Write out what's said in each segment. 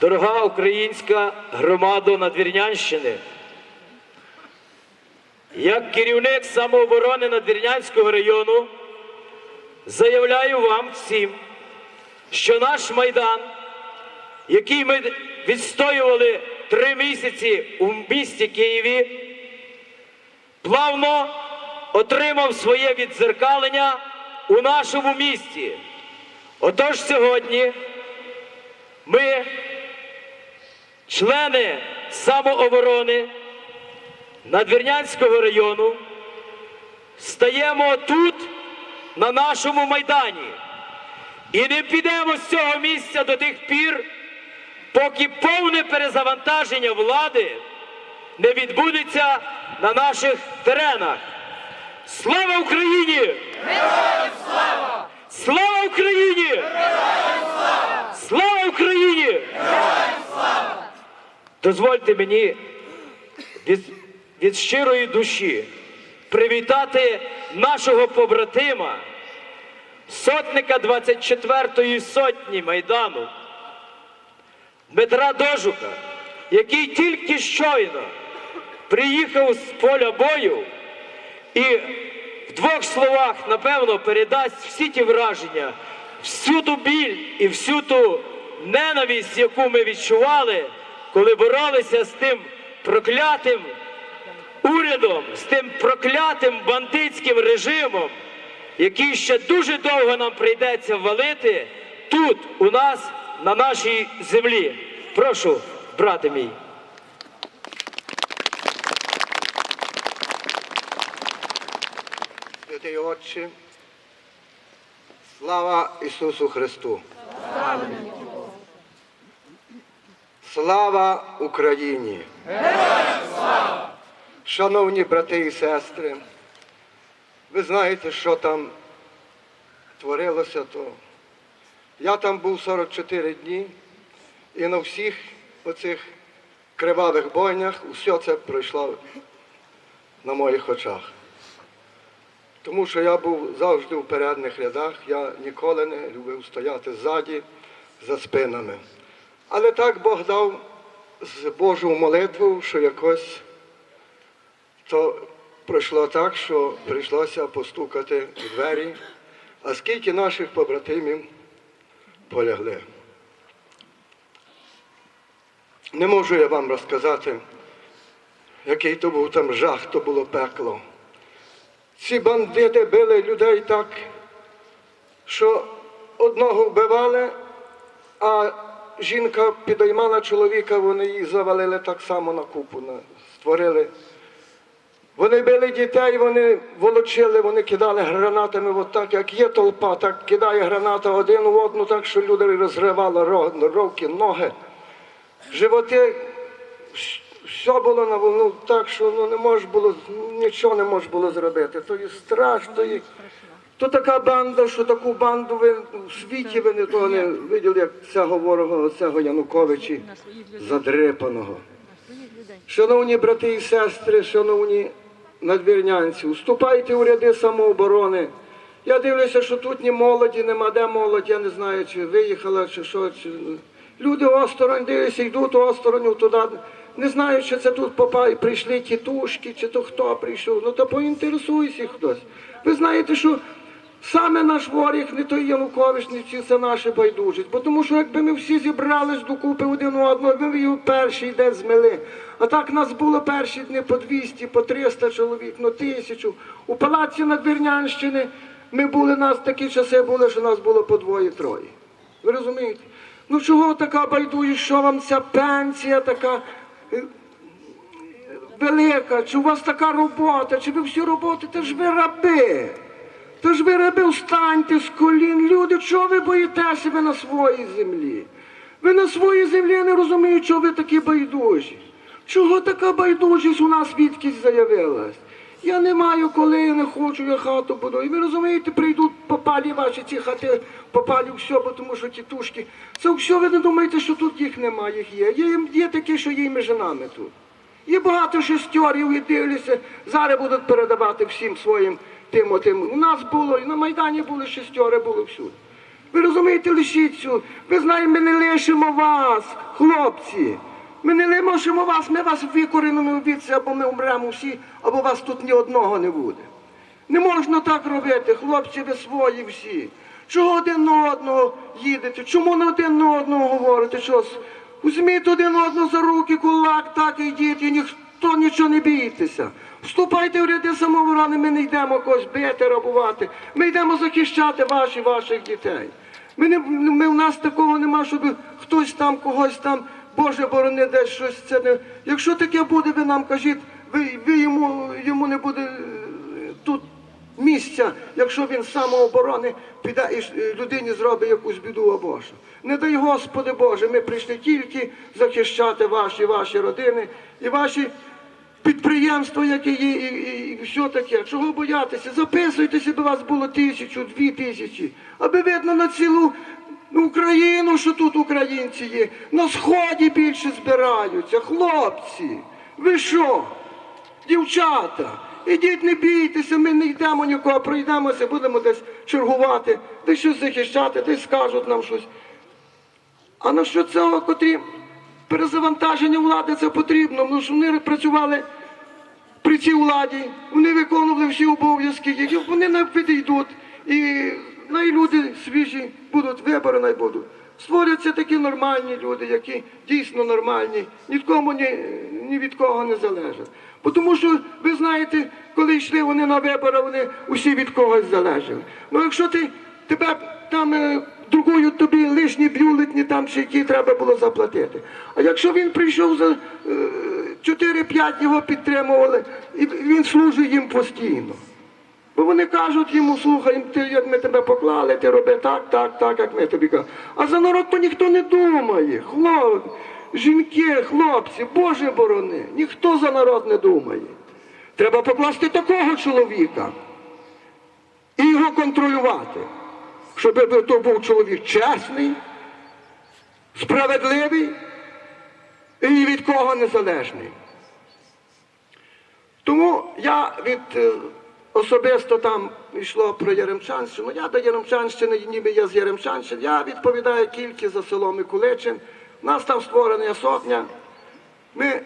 Дорога українська громада Надвірнянщини, як керівник самооборони Надвірнянського району заявляю вам всім, що наш майдан, який ми відстоювали три місяці у місті Києві, плавно отримав своє віддзеркалення у нашому місті. Отож сьогодні ми, члени самооборони Надвірнянського району, стаємо тут, на нашому майдані, і не підемо з цього місця до тих пір, поки повне перезавантаження влади не відбудеться на наших теренах. Слава Україні! Героям слава! Слава Україні! Героям слава! Слава Україні! Героям слава! Дозвольте мені від, від щирої душі привітати нашого побратима, сотника 24-ї сотні Майдану, Дмитра Дожука, який тільки щойно приїхав з поля бою і в двох словах, напевно, передасть всі ті враження, всю ту біль і всю ту ненависть, яку ми відчували, коли боролися з тим проклятим урядом, з тим проклятим бандитським режимом, який ще дуже довго нам прийдеться валити тут, у нас, на нашій землі. Прошу, брате мій. Святий Отче, слава Ісусу Христу! Слава Україні! Шановні брати і сестри, ви знаєте, що там творилося то. Я там був 44 дні, і на всіх оцих кривавих бойнях усе це пройшло на моїх очах. Тому що я був завжди у передніх рядах, я ніколи не любив стояти ззаді за спинами. Але так Бог дав з Божу молитву, що якось то пройшло так, що прийшлося постукати у двері, а скільки наших побратимів полягли. Не можу я вам розказати, який то був там жах, то було пекло. Ці бандити били людей так, що одного вбивали, а жінка підіймала чоловіка, вони їх завалили так само на купу, створили. Вони били дітей, вони волочили, вони кидали гранатами, от так, як є толпа, так кидає граната один в одну, так що люди розривали ро- руки, ноги, животи все було на волну так, що ну, не можна було, нічого не можна було зробити. То є страх, то є. То така банда, що таку банду ви в світі ви не того не виділи, як цього ворога, цього Януковича задрипаного. Шановні брати і сестри, шановні надвірнянці, вступайте у ряди самооборони. Я дивлюся, що тут ні молоді, нема де молодь, я не знаю, чи виїхала, чи що. Чи... Люди осторонь дивляться, йдуть осторонь туди. Не знаю, чи це тут попа... прийшли тітушки, чи то хто прийшов. Ну то поінтересуйся хтось. Ви знаєте, що саме наш ворог, не той Янукович, не це наші байдужість. Бо тому що якби ми всі зібрались докупи один одного, ми б його перший день змели. А так нас було перші дні по 200, по 300 чоловік, ну тисячу. У палаці Надвірнянщини ми були, нас такі часи були, що нас було по двоє-троє. Ви розумієте? Ну чого така байдужість, що вам ця пенсія така е, велика, чи у вас така робота, чи ви всі роботи, це ж ви раби. Та ж ви раби, встаньте з колін. Люди, чого ви боїтеся ви на своїй землі? Ви на своїй землі не розумію, чого ви такі байдужі. Чого така байдужість у нас відкись заявилась? Я не маю коли, я не хочу, я хату буду. І ви розумієте, прийдуть попалі ваші ці хати, попалі все, бо тому що тітушки. Це все ви не думаєте, що тут їх немає, їх є. Є, є такі, що є між нами тут. Є багато шестерів і дивлюся, зараз будуть передавати всім своїм тим отим. У нас було, і на Майдані були шестери, було всюди. Ви розумієте, лишіть цю. Ви знаєте, ми не лишимо вас, хлопці. Ми не лишимо вас, ми вас викорінимо віці, або ми умремо всі, або вас тут ні одного не буде. Не можна так робити, хлопці, ви свої всі. Чого один на одного їдете? Чому на один на одного говорите? Що? с- Візьміть один одного за руки, кулак, так і йдіть, і ніхто нічого не бійтеся. Вступайте в ряди самооборони, ми не йдемо когось бити, рабувати. Ми йдемо захищати ваші ваших дітей. Ми не, ми, у нас такого нема, щоб хтось там, когось там, Боже борони, десь щось це не. Якщо таке буде, ви нам кажіть, ви, ви йому, йому не буде е, тут місця, якщо він самооборони піде і е, людині зробить якусь біду або що. Не дай Господи Боже, ми прийшли тільки захищати ваші, ваші родини і ваші підприємства, які є, і, і, і все таке. Чого боятися? Записуйтеся, аби вас було тисячу, дві тисячі, аби видно на цілу Україну, що тут українці є. На сході більше збираються. Хлопці, ви що? Дівчата, ідіть, не бійтеся, ми не йдемо нікого, пройдемося, будемо десь чергувати, десь щось захищати, десь скажуть нам щось. А на що цього, котрі перезавантаження влади це потрібно, тому що вони працювали при цій владі, вони виконували всі обов'язки, які вони не підійдуть. І най люди свіжі будуть, вибори най будуть. Створяться такі нормальні люди, які дійсно нормальні, ні ні, ні від кого не залежать. Тому що ви знаєте, коли йшли вони на вибори, вони усі від когось залежали. Ну якщо ти тебе там е, друкують тобі лишні бюлетні, там чи які треба було заплатити. А якщо він прийшов за е, 4-5 його підтримували, і він служить їм постійно. Бо вони кажуть йому, слухай, ти, як ми тебе поклали, ти роби так, так, так, як ми тобі кажемо. А за народ то ніхто не думає. Хлоп, жінки, хлопці, Боже борони, ніхто за народ не думає. Треба покласти такого чоловіка і його контролювати, щоб то був чоловік чесний, справедливий і від кого незалежний. Тому я від е, особисто там йшло про Яремчанщину. Я до Яремчанщини, ніби я з Яремчанщини. Я відповідаю тільки за село Микуличин. У нас там створена сотня. Ми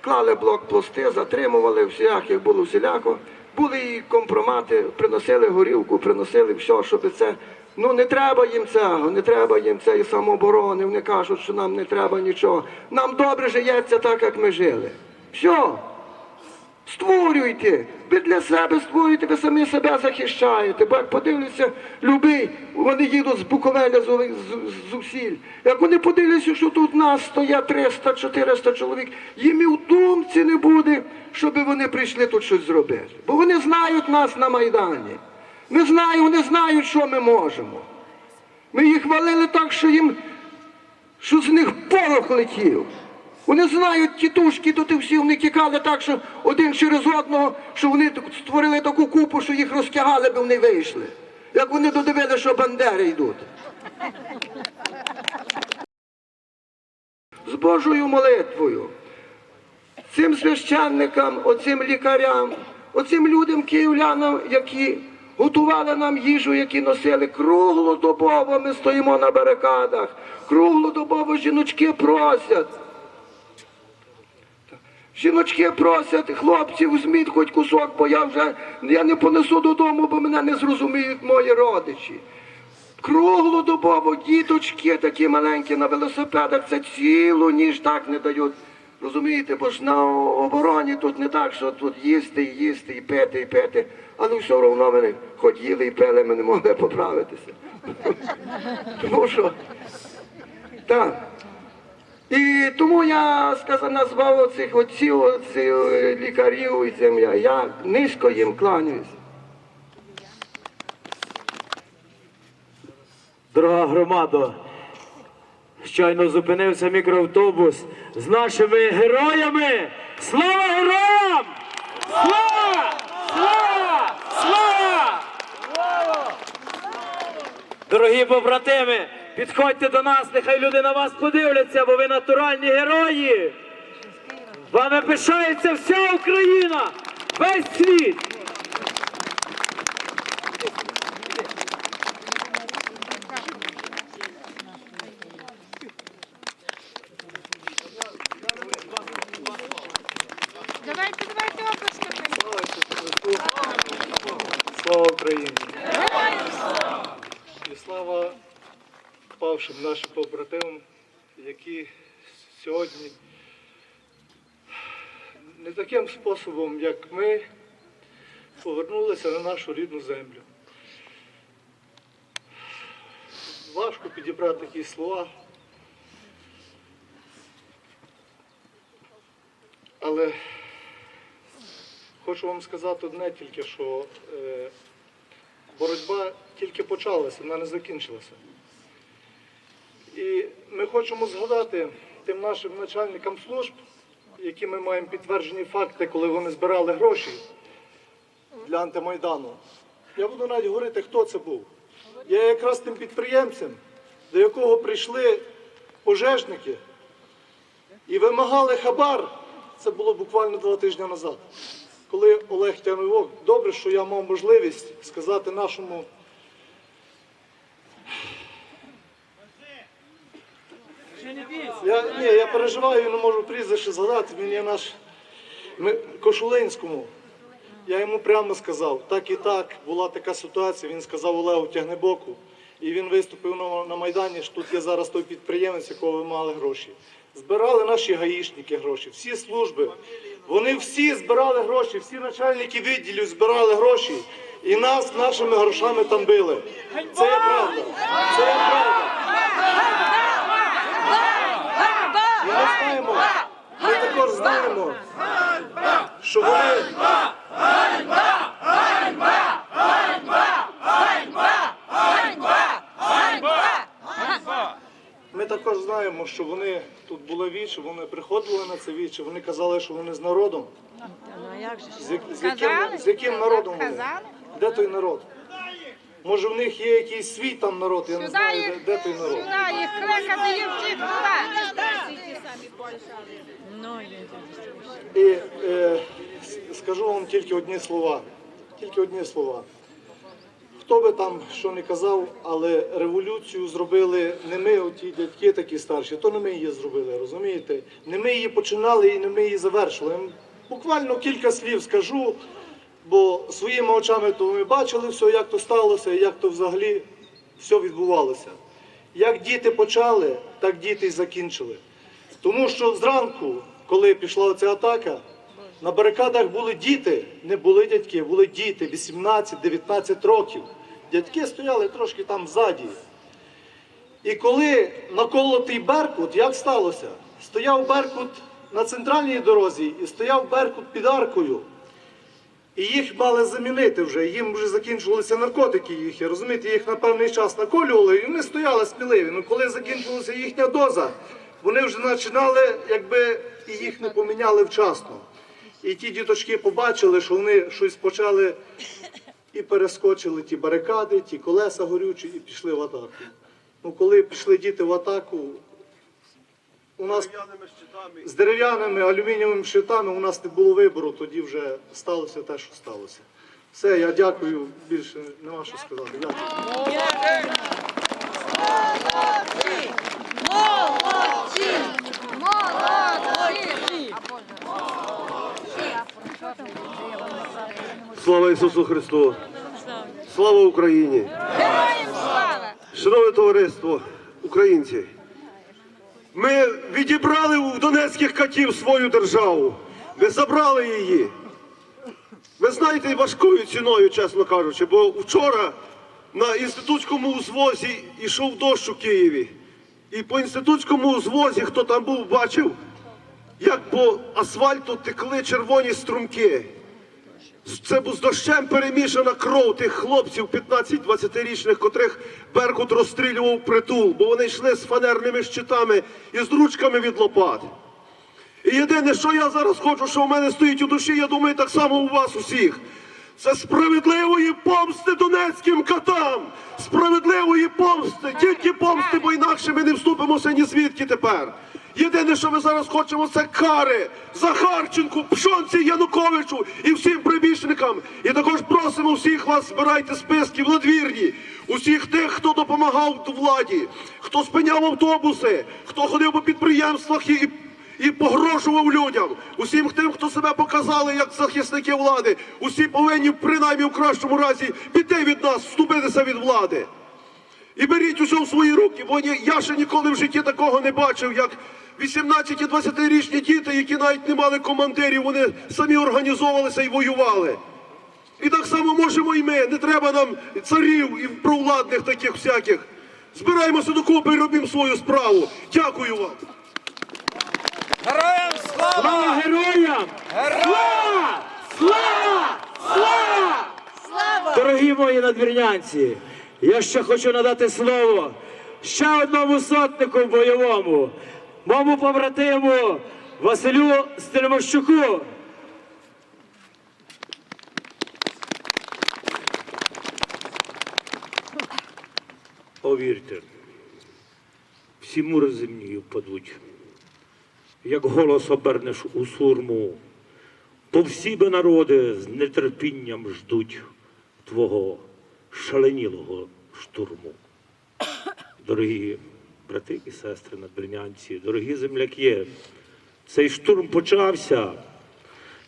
клали блокпости, затримували всяких було всіляко. Були і компромати, приносили горілку, приносили все, щоб це. Ну не треба їм цього, не треба їм цієї самооборони. Вони кажуть, що нам не треба нічого. Нам добре живеться так, як ми жили. Все. Створюйте, ви для себе створюєте, ви самі себе захищаєте. Бо як подивляться, любий, вони їдуть з Буковеля з, з, з усіль. Як вони подивляться, що тут нас стоять 300-400 чоловік, їм і в думці не буде, щоб вони прийшли тут щось зробити. Бо вони знають нас на Майдані. Ми знаємо, вони знають, що ми можемо. Ми їх валили так, що їм що з них порох летів. Вони знають тітушки, тут і всі вони тікали так, що один через одного, що вони створили таку купу, що їх розтягали, би вони вийшли. Як вони додивили, що бандери йдуть. З Божою молитвою, цим священникам, оцим лікарям, оцим людям, київлянам, які готували нам їжу, які носили круглодобово, ми стоїмо на барикадах, круглодобово жіночки просять. Жіночки просять, хлопці, візьміть хоч кусок, бо я вже я не понесу додому, бо мене не зрозуміють мої родичі. Круглодобово діточки такі маленькі на велосипедах, це цілу ніж так не дають. Розумієте, бо ж на обороні тут не так, що тут їсти, і їсти, і пити, і пити, але все одно мене хоч їли і пили, ми не могли поправитися. Тому що так. І тому я сказав, назвав оцих отців, оцих е, лікарів і цим я. Низько їм кланяюсь. Дорога громадо, щойно зупинився мікроавтобус з нашими героями. Слава героям! Слава! Слава! Слава! Дорогі побратими, підходьте до нас, нехай люди на вас подивляться, бо ви натуральні герої. Вами пишається вся Україна, весь світ. України! І слава павшим нашим побратимам, які сьогодні не таким способом, як ми, повернулися на нашу рідну землю. Важко підібрати такі слова. Але хочу вам сказати одне тільки, що е, боротьба тільки почалася, вона не закінчилася. І ми хочемо згадати тим нашим начальникам служб, які ми маємо підтверджені факти, коли вони збирали гроші для антимайдану. Я буду навіть говорити, хто це був. Я якраз тим підприємцем, до якого прийшли пожежники і вимагали хабар. Це було буквально два тижні назад. Коли Олег Тяновок, добре, що я мав можливість сказати нашому Я, ні, я переживаю, не можу прізвище згадати. Він є наш ми, Кошулинському. Я йому прямо сказав, так і так, була така ситуація. Він сказав Олегу Тягнебоку. І він виступив на, на Майдані, що тут є зараз той підприємець, якого ви мали гроші. Збирали наші гаїшники гроші, всі служби. Вони всі збирали гроші, всі начальники відділів збирали гроші. І нас нашими грошами там били. Це є правда. Це є правда. Ми знаємо, ми також знаємо, що вони. Ми також знаємо, що вони тут були вічі, вони приходили на це вічі, вони казали, що вони з народом. З, як- з, яким, з яким народом вони? Де той народ? Може в них є якийсь свій там народ, я не знаю, де, де той народ. Сюди їх кликати їм всіх туди. І е, скажу вам тільки одні слова. Тільки одні слова. Хто би там що не казав, але революцію зробили не ми, оті дядьки такі старші, то не ми її зробили, розумієте? Не ми її починали і не ми її завершили. Буквально кілька слів скажу, бо своїми очами то ми бачили все, як то сталося, як то взагалі все відбувалося. Як діти почали, так діти й закінчили. Тому що зранку, коли пішла ця атака, на барикадах були діти, не були дядьки, були діти 18-19 років. Дядьки стояли трошки там ззаді. І коли наколотий Беркут, як сталося? Стояв Беркут на центральній дорозі і стояв Беркут під аркою. І їх мали замінити вже. Їм вже закінчувалися наркотики їхні. Розумієте, їх на певний час наколювали, і вони стояли сміливі. Ну коли закінчилася їхня доза, вони вже починали, якби і їх не поміняли вчасно. І ті діточки побачили, що вони щось почали і перескочили ті барикади, ті колеса горючі, і пішли в атаку. Ну, коли пішли діти в атаку, у нас з дерев'яними алюмінієвими щитами у нас не було вибору, тоді вже сталося те, що сталося. Все, я дякую, більше нема що сказати. Дякую. Слава Ісусу Христу! Слава Україні! Героям слава! Шановне товариство, українці! Ми відібрали у донецьких катів свою державу. Ми забрали її. Ви знаєте, важкою ціною, чесно кажучи, бо вчора на інститутському узвозі йшов дощ у Києві. І по інститутському узвозі, хто там був, бачив, як по асфальту текли червоні струмки. Це з дощем перемішана кров тих хлопців 15-20-річних, котрих Беркут розстрілював притул, бо вони йшли з фанерними щитами і з ручками від лопат. І єдине, що я зараз хочу, що в мене стоїть у душі, я думаю, так само у вас усіх. Це справедливої помсти донецьким катам! Справедливої помсти! Тільки помсти, бо інакше ми не вступимося ні звідки тепер. Єдине, що ми зараз хочемо, це кари Захарченку, Пшонці, Януковичу і всім прибічникам. І також просимо всіх вас, збирайте списки в надвірні, усіх тих, хто допомагав владі, хто спиняв автобуси, хто ходив по підприємствах і і погрожував людям, усім тим, хто себе показали як захисники влади, усі повинні принаймні в кращому разі піти від нас, вступитися від влади. І беріть усе в свої руки, бо я ще ніколи в житті такого не бачив, як 18-20-річні діти, які навіть не мали командирів, вони самі організовувалися і воювали. І так само можемо і ми. Не треба нам царів і провладних таких всяких. Збираємося докупи і робимо свою справу. Дякую вам. Героям слава! Слава героям! Слава! Слава! Слава! Дорогі мої надвірнянці, я ще хочу надати слово ще одному сотнику бойовому, моєму побратиму Василю Стельмощуку. Повірте, всі мури земні впадуть, як голос обернеш у сурму, бо всі би народи з нетерпінням ждуть твого шаленілого штурму. Дорогі брати і сестри надбринянці, дорогі земляки, цей штурм почався.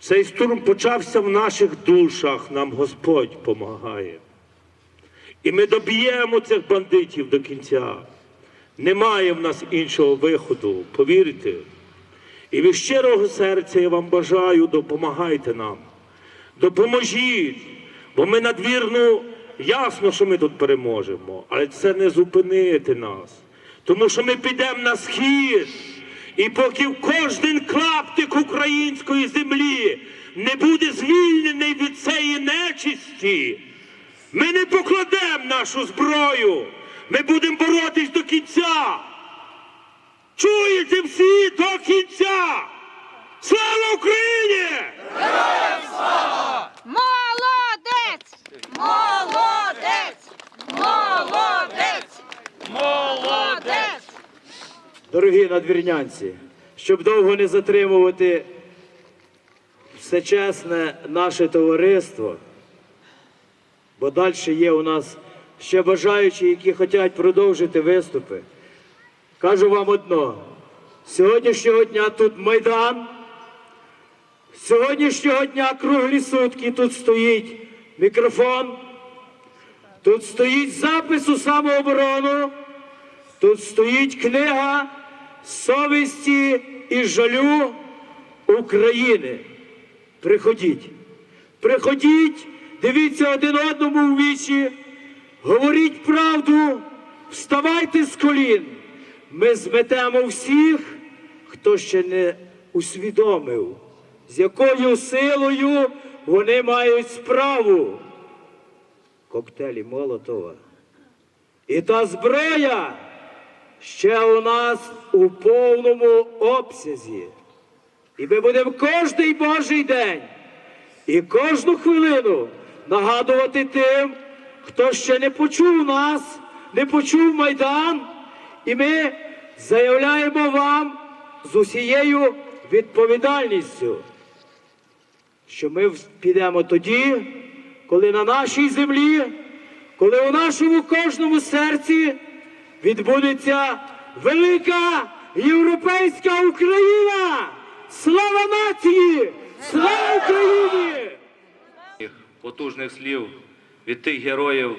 Цей штурм почався в наших душах, нам Господь помагає. І ми доб'ємо цих бандитів до кінця. Немає в нас іншого виходу, повірте. І від щирого серця я вам бажаю, допомагайте нам. Допоможіть, бо ми надвірну, ясно, що ми тут переможемо, але це не зупинити нас. Тому що ми підемо на схід, і поки кожен клаптик української землі не буде звільнений від цієї нечисті, ми не покладемо нашу зброю. Ми будемо боротись до кінця. Чуєте всі до кінця? Дорогі надвірнянці, щоб довго не затримувати всечесне наше товариство, бо далі є у нас ще бажаючі, які хочуть продовжити виступи. Кажу вам одно: сьогоднішнього дня тут Майдан, сьогоднішнього дня круглі сутки тут стоїть мікрофон, тут стоїть запис у самооборону. Тут стоїть книга совісті і жалю України. Приходіть. Приходіть, дивіться один одному в вічі, говоріть правду, вставайте з колін. Ми зметемо всіх, хто ще не усвідомив, з якою силою вони мають справу. Коктейлі Молотова. І та зброя ще у нас у повному обсязі. І ми будемо кожний Божий день і кожну хвилину нагадувати тим, хто ще не почув нас, не почув Майдан. І ми заявляємо вам з усією відповідальністю, що ми підемо тоді, коли на нашій землі, коли у нашому кожному серці відбудеться велика європейська Україна! Слава нації! Слава Україні! потужних слів від тих героїв,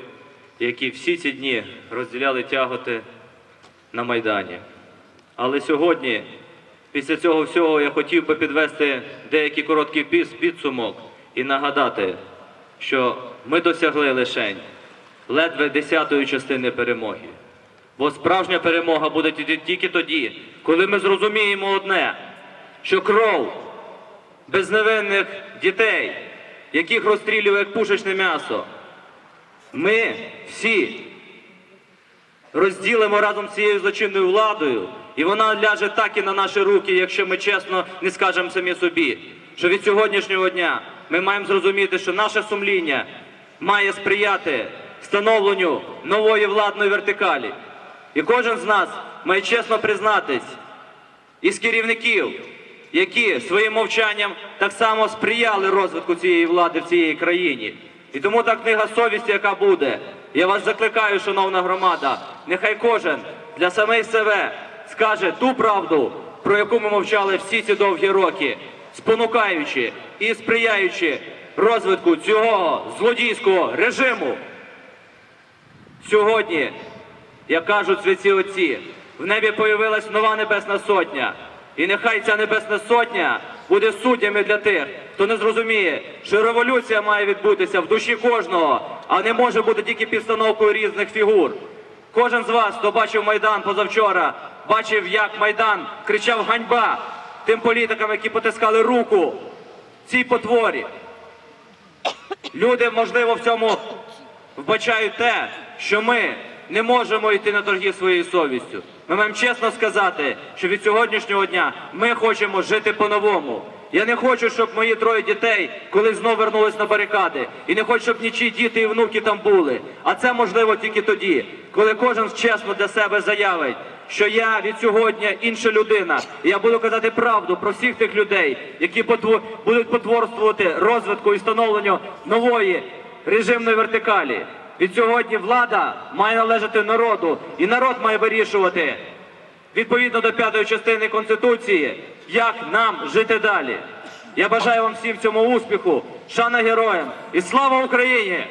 які всі ці дні розділяли тяготи на Майдані. Але сьогодні, після цього всього, я хотів би підвести деякий короткий підсумок і нагадати, що ми досягли лишень ледве десятої частини перемоги. Бо справжня перемога буде тільки- тоді, коли ми зрозуміємо одне, що кров безневинних дітей, яких розстрілює як пушечне м'ясо. Ми всі розділимо разом з цією злочинною владою, і вона ляже так і на наші руки, якщо ми чесно не скажемо самі собі, що від сьогоднішнього дня ми маємо зрозуміти, що наше сумління має сприяти встановленню нової владної вертикалі. І кожен з нас має чесно признатись, із керівників, які своїм мовчанням так само сприяли розвитку цієї влади в цій країні. І тому та книга совісті, яка буде. Я вас закликаю, шановна громада, нехай кожен для самих себе скаже ту правду, про яку ми мовчали всі ці довгі роки, спонукаючи і сприяючи розвитку цього злодійського режиму. Сьогодні як кажуть святі отці, в небі появилась нова небесна сотня. І нехай ця небесна сотня буде суддями для тих, хто не зрозуміє, що революція має відбутися в душі кожного, а не може бути тільки підстановкою різних фігур. Кожен з вас, хто бачив Майдан позавчора, бачив, як Майдан кричав ганьба тим політикам, які потискали руку цій потворі. Люди, можливо, в цьому вбачають те, що ми не можемо йти на торги своєю совістю. Ми маємо чесно сказати, що від сьогоднішнього дня ми хочемо жити по-новому. Я не хочу, щоб мої троє дітей колись знову вернулись на барикади. І не хочу, щоб нічі діти і внуки там були. А це можливо тільки тоді, коли кожен чесно для себе заявить, що я від сьогодні інша людина. І я буду казати правду про всіх тих людей, які потво- будуть потворствувати розвитку і встановленню нової режимної вертикалі. Від сьогодні влада має належати народу, і народ має вирішувати відповідно до п'ятої частини Конституції, як нам жити далі. Я бажаю вам всім цьому успіху, шана героям і слава Україні!